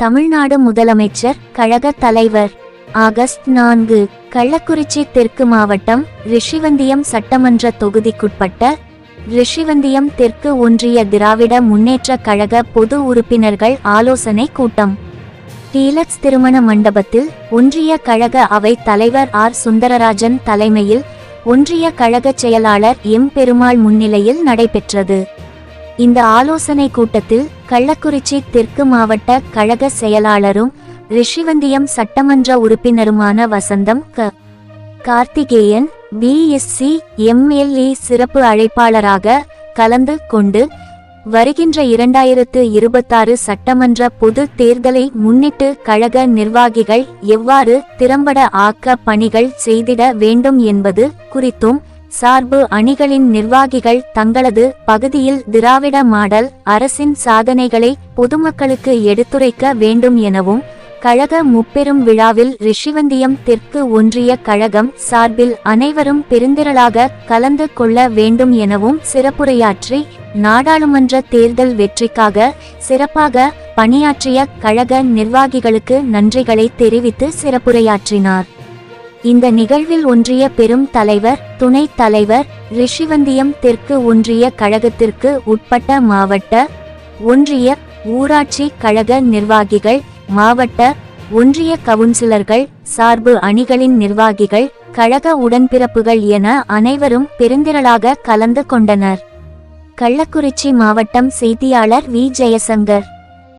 தமிழ்நாடு முதலமைச்சர் கழக தலைவர். ஆகஸ்ட் நான்கு கள்ளக்குறிச்சி தெற்கு மாவட்டம் ரிஷிவந்தியம் சட்டமன்ற தொகுதிக்குட்பட்ட ரிஷிவந்தியம் தெற்கு ஒன்றிய திராவிட முன்னேற்ற கழக பொது உறுப்பினர்கள் ஆலோசனை கூட்டம். டீலக்ஸ் திருமண மண்டபத்தில் ஒன்றிய கழக அவை தலைவர் ஆர். சுந்தரராஜன் தலைமையில் ஒன்றிய கழக செயலாளர் எம். பெருமாள் முன்னிலையில் நடைபெற்றது. இந்த ஆலோசனை கூட்டத்தில் கள்ளக்குறிச்சி தெற்கு மாவட்ட கழக செயலாளரும் ரிஷிவந்தியம் சட்டமன்ற உறுப்பினருமான வசந்தம் க. கார்த்திகேயன் பிஎஸ்சி எம்எல்ஏ சிறப்பு அழைப்பாளராக கலந்து கொண்டு வருகின்ற இரண்டாயிரத்து இருபத்தாறு சட்டமன்ற பொது தேர்தலை முன்னிட்டு கழக நிர்வாகிகள் எவ்வாறு திறம்பட ஆக்க பணிகள் செய்திட வேண்டும் என்பது குறித்தும் சார்பு அணிகளின் நிர்வாகிகள் தங்களது பகுதியில் திராவிட மாடல் அரசின் சாதனைகளை பொதுமக்களுக்கு எடுத்துரைக்க வேண்டும் எனவும் கழக முப்பெரும் விழாவில் ரிஷிவந்தியம் தெற்கு ஒன்றிய கழகம் சார்பில் அனைவரும் பெருந்திரளாக கலந்து கொள்ள வேண்டும் எனவும் சிறப்புரையாற்றி நாடாளுமன்ற தேர்தல் வெற்றிக்காக சிறப்பாக பணியாற்றிய கழக நிர்வாகிகளுக்கு நன்றிகளை தெரிவித்து சிறப்புரையாற்றினார். இந்த நிகழ்வில் ஒன்றிய பெரும் தலைவர் துணைத் தலைவர் ரிஷிவந்தியம் தெற்கு ஒன்றிய கழகத்திற்கு உட்பட்ட மாவட்ட ஒன்றிய ஊராட்சி கழக நிர்வாகிகள் மாவட்ட ஒன்றிய கவுன்சிலர்கள் சார்பு அணிகளின் நிர்வாகிகள் கழக உடன்பிறப்புகள் என அனைவரும் பெருந்திரளாக கலந்து கொண்டனர். கள்ளக்குறிச்சி மாவட்டம் செய்தியாளர் வி. ஜெயசங்கர்.